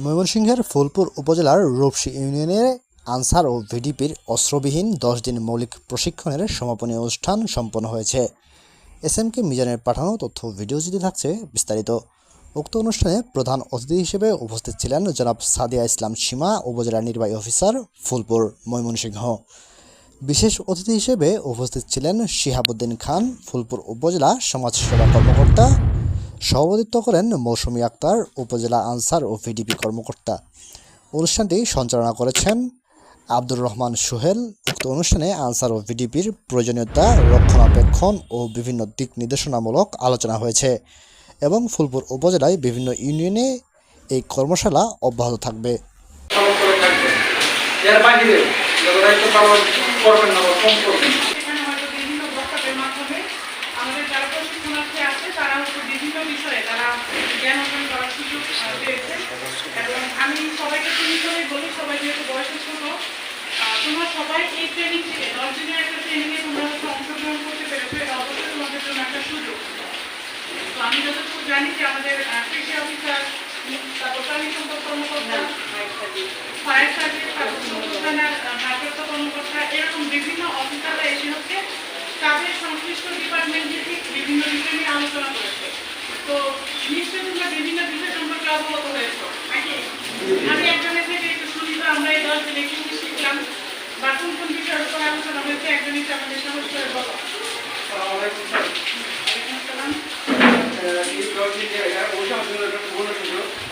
ময়মনসিংহের ফুলপুর উপজেলার রূপসী ইউনিয়নের আনসার ও ভিডিপির অস্ত্রবিহীন দশ দিন মৌলিক প্রশিক্ষণের সমাপনী অনুষ্ঠান সম্পন্ন হয়েছে। এস এম কে মিজানের পাঠানো তথ্য ভিডিও যদি থাকছে, বিস্তারিত। উক্ত অনুষ্ঠানে প্রধান অতিথি হিসেবে উপস্থিত ছিলেন জনাব সাদিয়া ইসলাম সীমা, উপজেলা নির্বাহী অফিসার, ফুলপুর, ময়মনসিংহ। বিশেষ অতিথি হিসেবে উপস্থিত ছিলেন শিহাবুদ্দিন খান, ফুলপুর উপজেলা সমাজসেবা কর্মকর্তা সভাপতিত্ব করেন মৌসুমী আক্তার, উপজেলা আনসার ও ভিডিপি কর্মকর্তা। অনুষ্ঠানটি সঞ্চালনা করেছেন আব্দুর রহমান সোহেল। উক্ত অনুষ্ঠানে আনসার ও ভিডিপির প্রয়োজনীয়তা, রক্ষণাবেক্ষণ ও বিভিন্ন দিক নির্দেশনামূলক আলোচনা হয়েছে এবং ফুলপুর উপজেলায় বিভিন্ন ইউনিয়নে এই কর্মশালা অব্যাহত থাকবে। এর করবেন না কম করবেন এখানে হয়তো বিভিন্ন বক্তব্যের মাধ্যমে আমাদের যারা প্রশিক্ষণার্থী আছে তারা হয়তো বিভিন্ন বিষয়ে তারা জ্ঞান অর্জন করার সুযোগ আহ, এবং আমি সবাইকে তুমি করে বলি, সবাই যেহেতু বয়সে ছোট তোমরা সবাই এই ট্রেনিং থেকে দশ দিনের একটা ট্রেনিংয়ে তোমরা হচ্ছে অংশগ্রহণ করতে পেরেছ, এটা অবশ্যই তোমাদের জন্য একটা সুযোগ। তো আমি যতটুকু জানি যে আমাদের কৃষি অফিসার তারপর প্রাণী সম্পদ কর্মকর্তা, ফায়ার সার্ভিস, তারপর ভারপ্রাপ্ত কর্মকর্তা, এরকম বিভিন্ন অফিসাররা এসে হচ্ছে তাদের সংশ্লিষ্ট ডিপার্টমেন্ট ভিত্তিক বিভিন্ন বিষয় নিয়ে আলোচনা করেছে। তো নিশ্চয়ই তোমরা বিভিন্ন বিষয় সম্পর্কে অবগত হয়েছো। আমি একজনের থেকে একটু শুনি তো আমরা এই দশ দিনে কি কি শিখলাম। বা কোন কোন বিষয়ের উপর আলোচনা হয়েছে? একজন হিসেবে আমাদের সহজ করে বলো এই জন্য একটা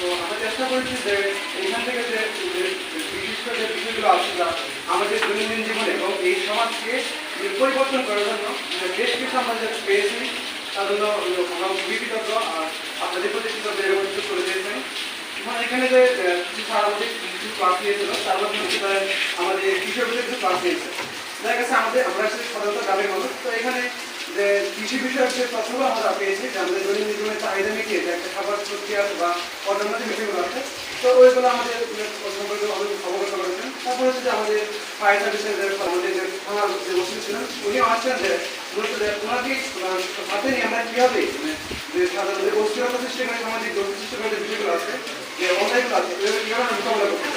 তো আমরা চেষ্টা করেছি যে এখান থেকে যে বিশিষ্ট যে বিষয়গুলো আমাদের দৈনন্দিন জীবনে এবং এই সমাজকে পরিবর্তন করার জন্য বেশ কিছু আমরা পেয়েছি তার জন্য খুবই কৃতজ্ঞ আর আপনাদের প্রতি কৃতজ্ঞ এরকম কিছু করে দিয়েছেন এখন এখানে যে কিছু আমাদের কিছু ক্লাস নিয়েছিল, তার মধ্যে আমাদের কৃষি অফিসের কিছু ক্লাস নিয়েছে। দেখা গেছে আমাদের, আমরা সাধারণত গ্রামের মানুষ, তো এখানে যে কৃষি বিষয়ক যে তথ্যগুলো আমরা পেয়েছি, যে আমাদের দৈনন্দিন জীবনের চাহিদা মিটিয়ে যে একটা খাবার প্রক্রিয়া বা অন্যান্য যে বিষয়গুলো আছে, তো ওইগুলো আমাদের যে আমাদের ফায়ার সার্ভিসের আমাদের যে থানার যে ওসি ছিলেন উনিও আসছেন যে মূলত ওনাকে সাথে নিয়ে আমরা কীভাবে মানে যে সাধারণ যে অস্থিরতা সৃষ্টি করে সামাজিক দোষ সৃষ্টি করে যে বিষয়গুলো আছে যে অন্যায়গুলো আছে এগুলো কীভাবে আমরা মোকাবিলা করতে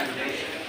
আচ্ছা, ঠিক